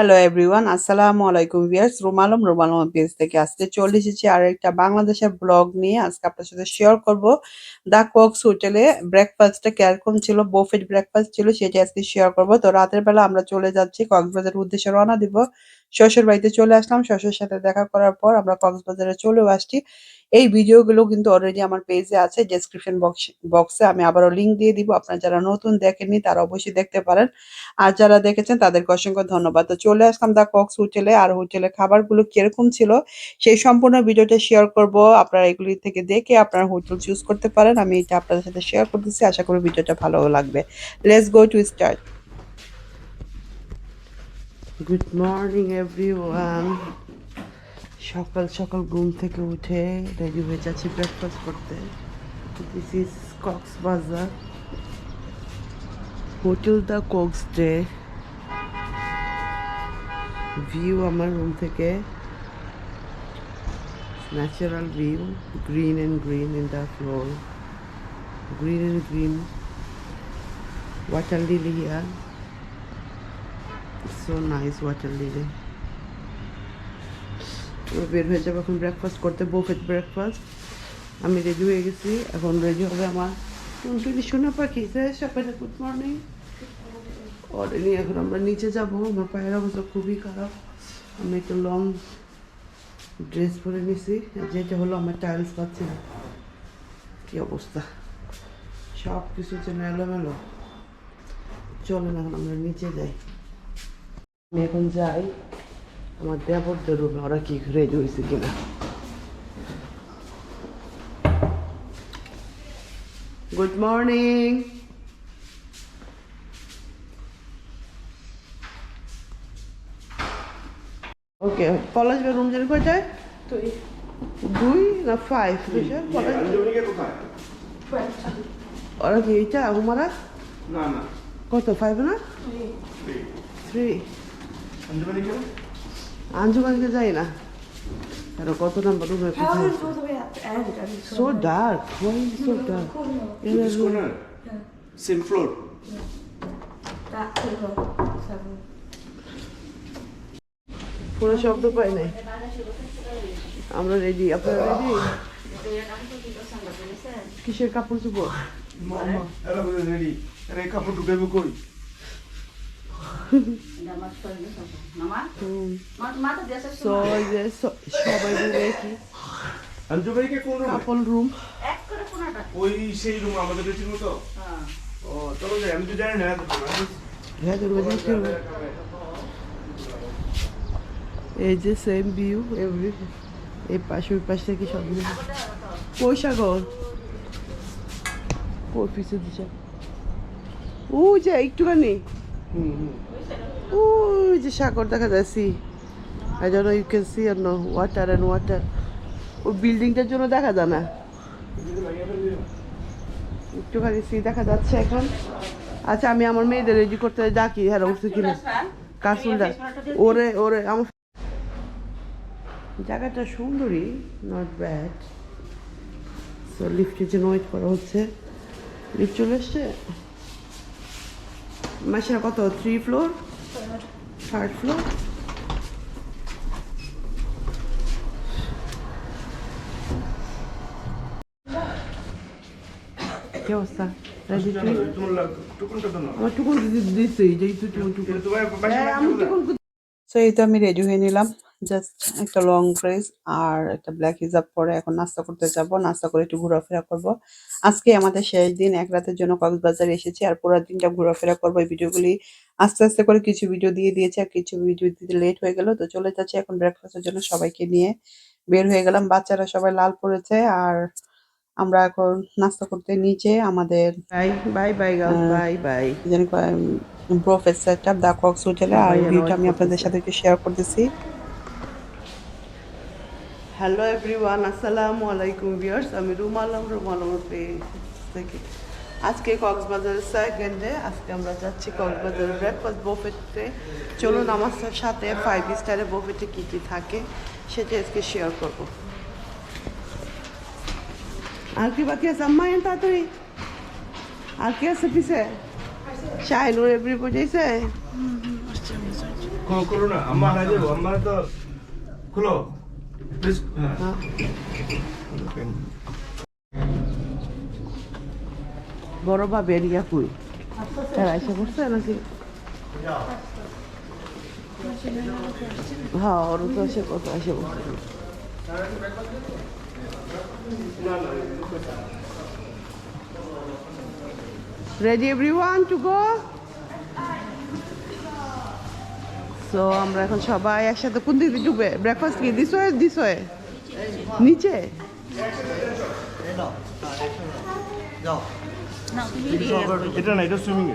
Hello everyone আসসালামু আলাইকুম viewers রুমালম রুমালম page থেকে আজকে চলে এসেছি আর একটা বাংলাদেশের ব্লগ নিয়ে। আজকে আপনার সাথে শেয়ার করব। দা কক্স হোটেলে ব্রেকফাস্টটা কীরকম ছিল বোফেট ব্রেকফাস্ট ছিল সেটা আজকে শেয়ার করব। তো রাতের বেলা আমরা চলে যাচ্ছি কক্সবাজারের উদ্দেশ্যে রওনা দিব। শ্বশুর বাড়িতে চলে আসলাম। শ্বশুরের সাথে দেখা করার পর আমরা কক্সবাজারে চলেও আসছি। এই ভিডিওগুলো কিন্তু অলরেডি আমার পেজে আছে ডেসক্রিপশন বক্স বক্সে আমি আবারও লিঙ্ক দিয়ে দিব। আপনারা যারা নতুন দেখেননি, তারা অবশ্যই দেখতে পারেন। আর যারা দেখেছেন, তাদেরকে অসংখ্য ধন্যবাদ। তো চলে আসলাম দা কক্স হোটেলে আর হোটেলে খাবারগুলো কীরকম ছিল, সেই সম্পূর্ণ ভিডিওটা শেয়ার করব। আপনারা এগুলি থেকে দেখে আপনারা হোটেল চুজ করতে পারেন। আমি এটা আপনাদের সাথে শেয়ার করতেছি। আশা করি ভিডিওটা ভালো লাগবে। Let's go to start good morning everyone সকাল সকাল ঘুম থেকে উঠে রেডি হয়ে যাচ্ছি ব্রেকফাস্ট করতে। This is Cox's Bazar hotel the Cox day view আমার রুম থেকে। Natural view green and green in the floor green and green water lily here so nice water lily বের হয়ে যাব এখন ব্রেকফাস্ট করতে বোফেট ব্রেকফাস্ট আমি ready হয়ে গেছি, এখন রেডি হবে আমার টুনটুনি শোনা পাখি। সকালে গুড মর্নিং অলরেডি এখন আমরা নিচে যাব, আমার পায়ের অবস্থা খুবই খারাপ। আমি একটু লং ড্রেস পরে নিছি যেটা হলো আমার টাইলস পাচ্ছি না। কি অবস্থা? সব কিছু যেন এলোমেলো। চলেন এখন আমরা নিচে যাই। আমি এখন যাই। আমার দেবরদের রুমে ওরা কি রেডি হয়েছে কিনা? Good morning okay Palash room যেন কয়টায় দুই। না ফাইভ ওরা কি এইটা না কত ফাইভ না? থ্রি আঞ্জুমানকে যাই না। আর কত নাম্বার রুমে so dark why so dark শব্দ পাই নাই। আমরা রেডি আপনারা রেডি কিসের কাপড় চোপড়? রেডি কাপড় ঢুকাইবো কই? সবাই কি কোন রুমে? রুম। ওই সেই রুম আমাদের ড্রেসিং মতো? ও চলো যাই আমি তো জানি না হ্যাঁ দুর্গা। এই যে সেম ভিউ এভরি এই পাশে ওই পাশ থেকে সব মিলে। কই সাগর কই পিছে দিছে। ও যে একটুখানি। ওই যে সাগর দেখা I don't know you can see R no water and water ওই বিল্ডিংটার জন্য দেখা যায় না? একটুখানি সি দেখা যাচ্ছে এখন। আচ্ছা আমি আমার মেয়েদের রেডি করতে ডাকি হ্যাঁ উঠছে কিনা কাসুলটা ওরে ওরে, আমার জায়গাটা সুন্দরী নট ব্যাড সো লিফটের জন্য ওয়েট করা হচ্ছে। লিফট চলে এসছে? মাসের কত? থ্রি ফ্লোর থার্ড ফ্লোর কি অবস্থা? আমার টুকুন দিচ্ছে যেই তো টুকুন টুকুন। তোমার বাসা সো এই তো আমি রেডি হয়ে নিলাম। জাস্ট একটা লং ড্রেস আর একটা ব্ল্যাক হিজাব পরে এখন নাস্তা করতে যাব। নাস্তা করে একটু ঘোরাফেরা করব। আজকে আমাদের শেষ দিন এক রাতের জন্য কক্সবাজার এসেছি আর পুরো দিনটা ঘোরাফেরা করব। এই ভিডিওগুলি আস্তে আস্তে করে কিছু ভিডিও দিয়ে দিয়েছে আর কিছু ভিডিও দিতে লেট হয়ে গেল। তো চলে যাচ্ছে এখন ব্রেকফাস্টের জন্য সবাইকে নিয়ে। বের হয়ে গেলাম বাচ্চারা সবাই লাল পড়েছে আর আমরা এখন নাস্তা করতে নিচে আমাদের bye bye bye bye bye যেন প্রফেসরটা দা কক্স হোটেলে আর wait আমি আপনাদের সাথে একটু শেয়ার করতেছি। হ্যালো এভরিওয়ান আসসালামু আলাইকুম ভিউয়ার্স আমি রুমালম পেজ থেকে। আজকে কক্সবাজারের সেকেন্ডে আজকে আমরা যাচ্ছি কক্সবাজারের ব্রেকফাস্ট বুফেটে চলুন আমার সাথে ফাইভ স্টারের বুফেটে কী কী থাকে, সেটা আজকে শেয়ার করব। আর কি বাকি আছে? আম্মা, এন তাড়াতাড়ি। আর কি আছে পিছে? শাহিনুর এভরি বুঝেছে? না। তো খোলো। বড় বা বেরিয়া ফুল তারা এসে পড়ছে নাকি? হ্যাঁ ওর তো এসে কত এসে পড়ছে Ready, everyone, to go? So আমরা এখন সবাই একসাথে কোন দিকে ডুবে ব্রেকফাস্ট কি? দিস হয়ে দিস হয়ে নিচে? এটা না এটা সুইমিং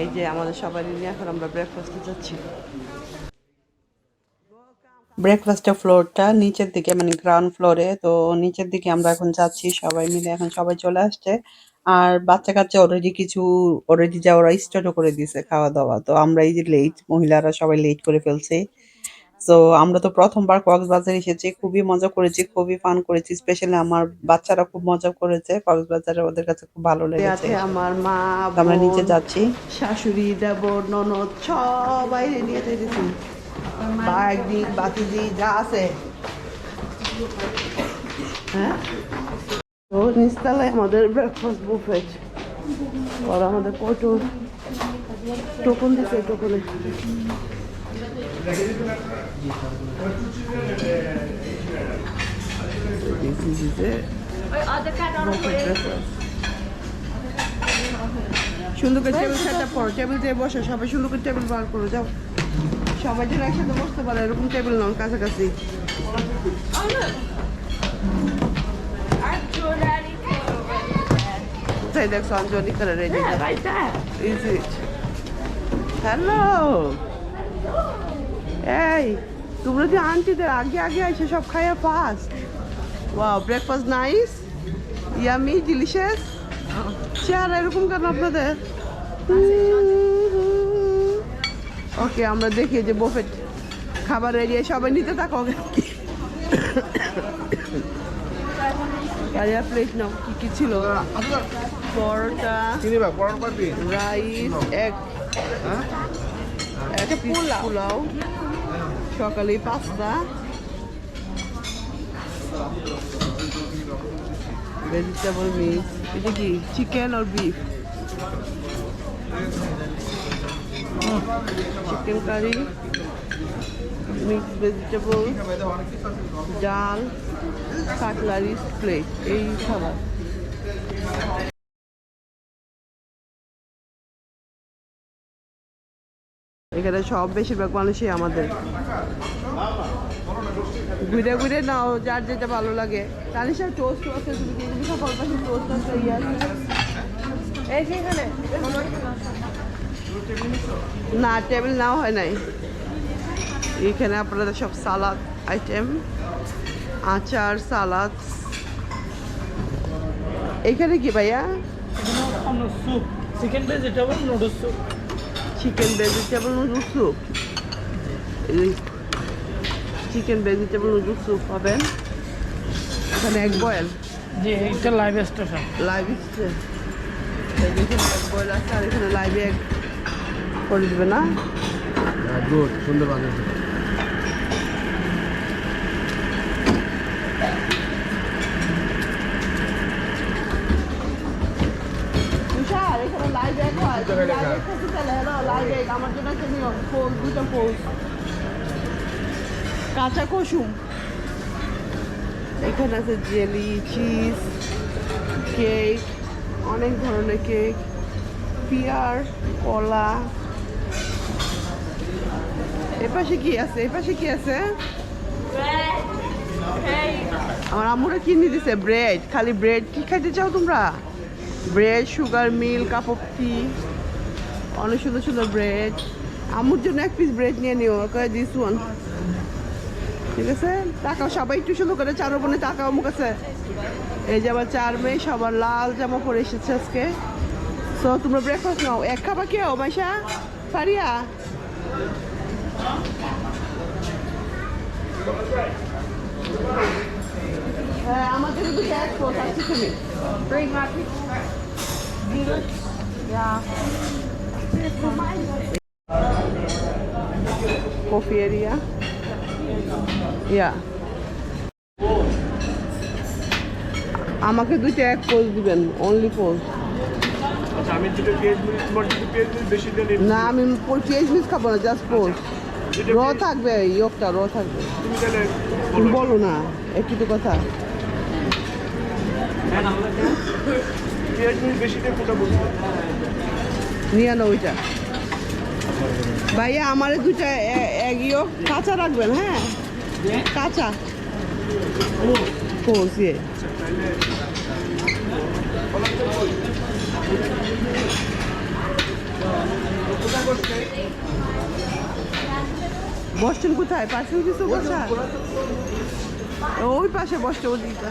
এই যে আমাদের সবাই নিয়ে এখন আমরা ব্রেকফাস্টে যাচ্ছি। ব্রেকফাস্টের ফ্লোরটা নিচের দিকে মানে গ্রাউন্ড ফ্লোরে তো নিচের দিকে আমরা এখন যাচ্ছি সবাই মিলে এখন সবাই চলে আসছে। আর বাচ্চা কাচ্চা অলরেডি কিছু অলরেডি যা ওরা স্টার্টও করে দিয়েছে খাওয়া দাওয়া তো আমরা এই যে লেট মহিলারা সবাই লেট করে ফেলছে। তো আমরা তো প্রথমবার কক্সবাজার এসেছি খুবই মজা করেছি খুবই ফান করেছি। স্পেশালি আমার বাচ্চারা খুব মজা করেছে কক্সবাজারে ওদের কাছে খুব ভালো লেগেছে। আমার মা আমরা নিচে যাচ্ছি। শাশুড়ি দেবর ননদ সবাই নিয়ে যাইতেছি। বাইক বাতিজি যা আছে। হ্যাঁ? তো নিচতলায় আমাদের ব্রেকফাস্ট বুফেট ওরা আমাদের কত টোকন দিচ্ছে টোকনে. সুন্দর করে। টেবিল আপ করো। টেবিল দিয়ে বসে সবাই সুন্দর করে টেবিল বার করে যাও। সবাই যেন একসাথে বসতে পারে এরকম টেবিল নন কাছাকাছি। দেখছ অঞ্জলি করে রেডি. হ্যালো এই তোমরা যে আন্টিদের আগে সব খাইয়া fast wow breakfast nice yummy delicious চেহারা এরকম কেন আপনাদের? ওকে আমরা দেখি যে বফেট খাবার এরিয়া সবাই নিতে থাকো কারিয়া প্লেট নাও কি কি ছিল? পরোটা চিনি বা রাইস এক এক পিস পোলাও। সকালে পাস্তা ভেজিটেবল মিক্স এটা কি চিকেন আর beef chicken curry, mix vegetable, ডাল কাটলারি প্লেট, এই খাবার। এখানে সব বেশিরভাগ মানুষই আমাদের। ঘুরে ঘুরে নাও, যার যেটা ভালো লাগে। তানিশার টোস্ট আছে, তুমি কি টোস্ট আছে এই যে এখানে। না টেবিল নাও হয় নাই। এখানে আপনাদের সব সালাদ আইটেম আচার সালাদ। এখানে কি ভাইয়া? Soup, chicken vegetable noodle chicken vegetable noodle soup chicken vegetable noodle soup পাবেন এখানে এক বয়েল যে এটা লাইভ স্টেশন লাইভ এখানে এক বয়েল আছে আর এখানে লাইভ এক করে দেবে না গুড সুন্দর হয়। পোজ কাঁচা কুসুম। এখানে আছে জেলি চিজ কেক অনেক ধরনের কেক পিয়ার কলা। এপাশে কি আছে? এপাশে কি আছে? আমার আম্মুরা কিনে দিছে? ব্রেড খালি ব্রেড কি খাইতে চাও তোমরা? ব্রেড সুগার মিল্ক কাপ অনেক সুন্দর সুন্দর ব্রেড আম্মুর জন্য এক পিস ব্রেড নিয়ে নিও। দিস ওয়ান ঠিক আছে? টাকাও সবাই একটু সুন্দর করে, চার বোনে টাকাও আমার কাছে এই যে আবার চার মেয়ে, সবার লাল জামা পরে এসেছে আজকে। সো তোমরা ব্রেকফাস্ট নাও। এক খাবা কেউ মাইশা। ফারিয়া। আমাদের কিন্তু এক পোস্ট আছে তুমি Bring my Yeah. Coffee area yeah আমাকে দুইটা এক পোজ দিবেন অনলি পোজ আচ্ছা দুটো দিলে না আমি পেঁয়াজ মিস খাব না জাস্ট পোজ দুটো র থাকবে ইয়কটা র থাকবে। বলো। না একটু তো কথা নিয়ে নাও ওইটা। ভাইয়া আমারে দুইটা এ- এক ইয়ক কাঁচা রাখবেন হ্যাঁ? কাঁচা। পোজ ইয়ে বসছেন কোথায়? পাশে কিছু বসা। ওই পাশে বসছে ওদিকটা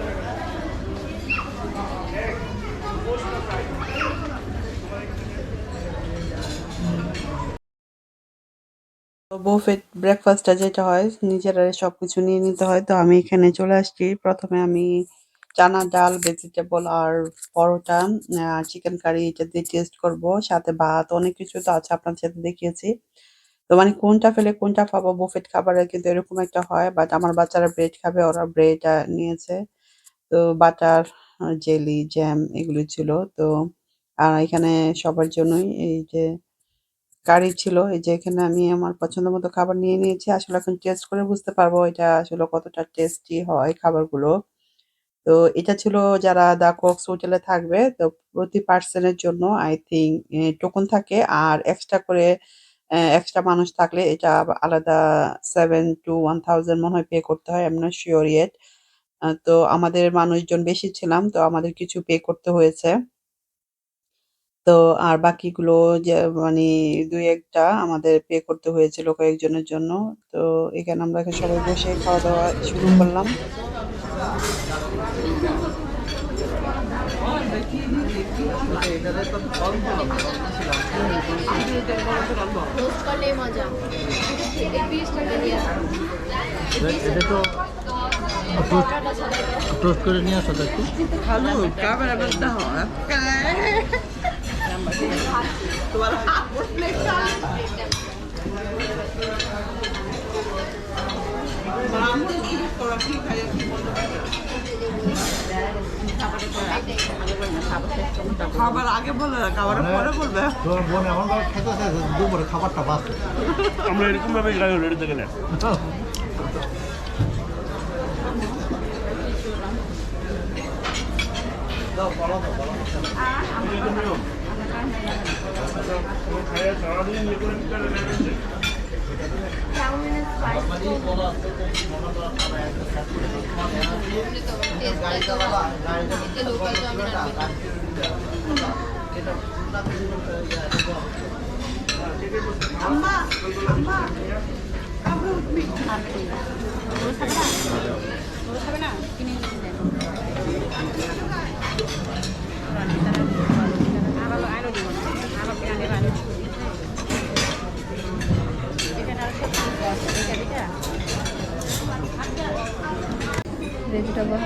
খাবার। বুফেট ব্রেকফাস্টটা যেটা হয়, নিজেরা সব কিছু নিয়ে নিতে হয়। তো আমি এখানে চলে আসছি। প্রথমে আমি চানা ডাল ভেজিটেবল আর পরোটা চিকেন কারি এটা দিয়ে টেস্ট করব। সাথে ভাত, অনেক কিছু তো আছে আপনার সাথে দেখিয়েছি। তো মানে কোনটা ফেলে কোনটা পাবো বুফেট খাবারে কিন্তু এরকম একটা হয় বাট আমার বাচ্চারা ব্রেড খাবে, ওরা ব্রেড নিয়েছে। তো বাটার জেলি জ্যাম এগুলো ছিল। তো, আর এখানে সবার জন্যই এই যে কারি ছিল, এই যে এখানে আমি আমার পছন্দ মতো খাবার নিয়ে নিয়েছি। আসলে এখন টেস্ট করে বুঝতে পারব এটা আসলে কতটা টেস্টি হয় খাবারগুলো। তো এটা ছিল যারা দা কক্স হোটেলে থাকবে, তো প্রতি পার্সনের জন্য আই থিঙ্ক টোকন থাকে। আর এক্সট্রা করে এক্সট্রা মানুষ থাকলে এটা আলাদা সেভেন টু ওয়ান থাউজেন্ড মনে হয় পে করতে হয় এমন শিওর ইয়েট তো আমাদের মানুষজন বেশি ছিলাম, তো আমাদের কিছু পে করতে হয়েছে। তো আর বাকিগুলো যে মানে দুই একটা আমাদের পে করতে হয়েছিল কয়েকজনের জন্য। তো এখানে আমরা সবাই বসে খাওয়া দাওয়া শুরু করলাম। এটা তো টোস্ট করে নিয়ে আসো? ক্যামেরা বন্ধ হয় তোমার হাত বসলে খাবার আগে বলে না খাবারের পরে বলবে। তোমার বোন এমন ভাবে খেতে চাইছে দুপুরে খাবারটা বাঁচবে আমরা এরকম ভাবে গাড়ি রেডিতে গেলে। সারাদিন ইয়ে করে নিতে হবে। চাউমিনের স্পাইস লোকাল চাউমিন আর আম্মা আম্মা ভেজিটেবল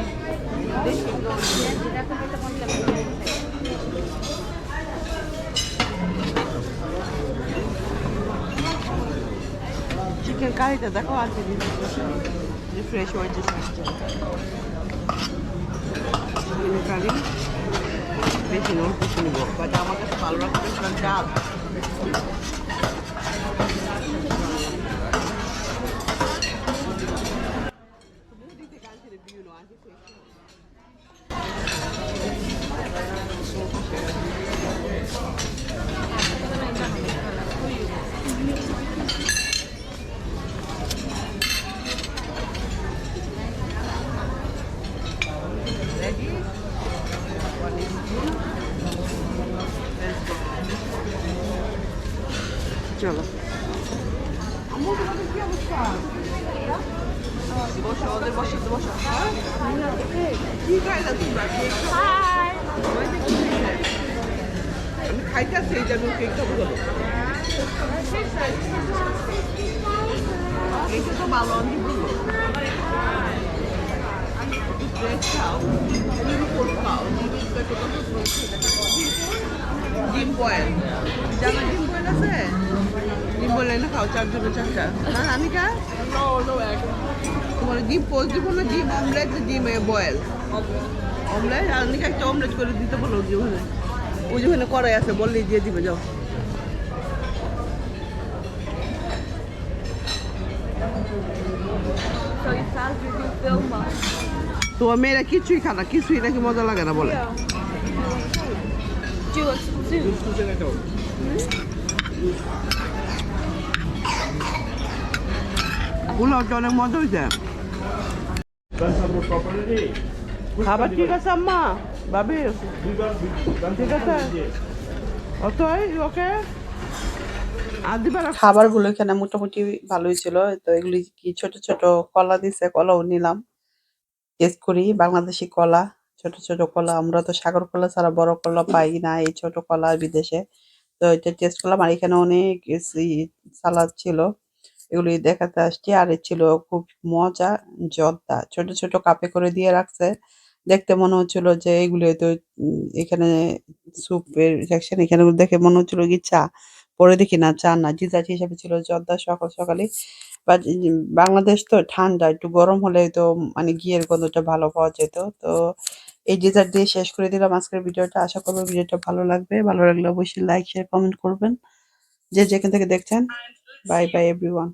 চিকেন কারিটা দেখো আনতে যে ফ্রেশ হয়েছে চিকেন কারি বেশি নয় কিছু নিব। বাট আমার কাছে ভালো লাগছে ডাল Thank আনছি চলো আমি খাইতেছি এই জন্য কেক খাব এইটা তো ভালো আমি খাও ডিম বয়েল জানা ডিম বয়েল আছে এনে খাও চারজনে চারটা। না আনিকা তোমার ডিম পোস্ট দিব না ডিম অমলেট না ডিম বয়েল অমলেট আর আনিকা একটা অমলেট করে দিতে বলো ওই ওখানে। ওই যে ওখানে কড়াই আছে বললেই দিয়ে দিবে যাও। তোমার মেয়েরা কিছুই খানা কিছুই নাকি মজা লাগে না বলে। হয়েছে. খাবার ঠিক আছে, আম্মা? ভাবি, ঠিক আছে। অতই ওকে? এখানে মোটামুটি ভালোই ছিল, তো এগুলি কি ছোট ছোট কলা দিছে, কলাও নিলাম। টেস্ট করি, বাংলাদেশি কলা, ছোট ছোট কলা। আমরা তো সাগর কলা ছাড়া বড় কলা পাই না, এই ছোট কলা বিদেশে। তো এটা টেস্ট করলাম, আর এখানে অনেক সালাদ ছিল। এগুলি দেখাতে আসছি আর এ ছিল খুব মজা জর্দা। ছোট ছোট কাপে করে দিয়ে রাখছে। দেখতে মনে হচ্ছিল যে এগুলি উম, এখানে স্যুপের সেকশন এখানে দেখে মনে হচ্ছিল কি চা। পরে দেখি না চা না। ডিজার্ট হিসাবে ছিল জর্দা সকাল সকালে। বাট বাংলাদেশ তো ঠান্ডা একটু গরম হলে তো মানে ঘিয়ের গন্ধটা ভালো পাওয়া যেত। তো এই জিজার দিয়ে শেষ করে দিলাম আজকের ভিডিওটা। আশা করব ভিডিওটা ভালো লাগবে। ভালো লাগলে অবশ্যই লাইক শেয়ার কমেন্ট করবেন। যে যেখান থেকে দেখছেন। Bye bye everyone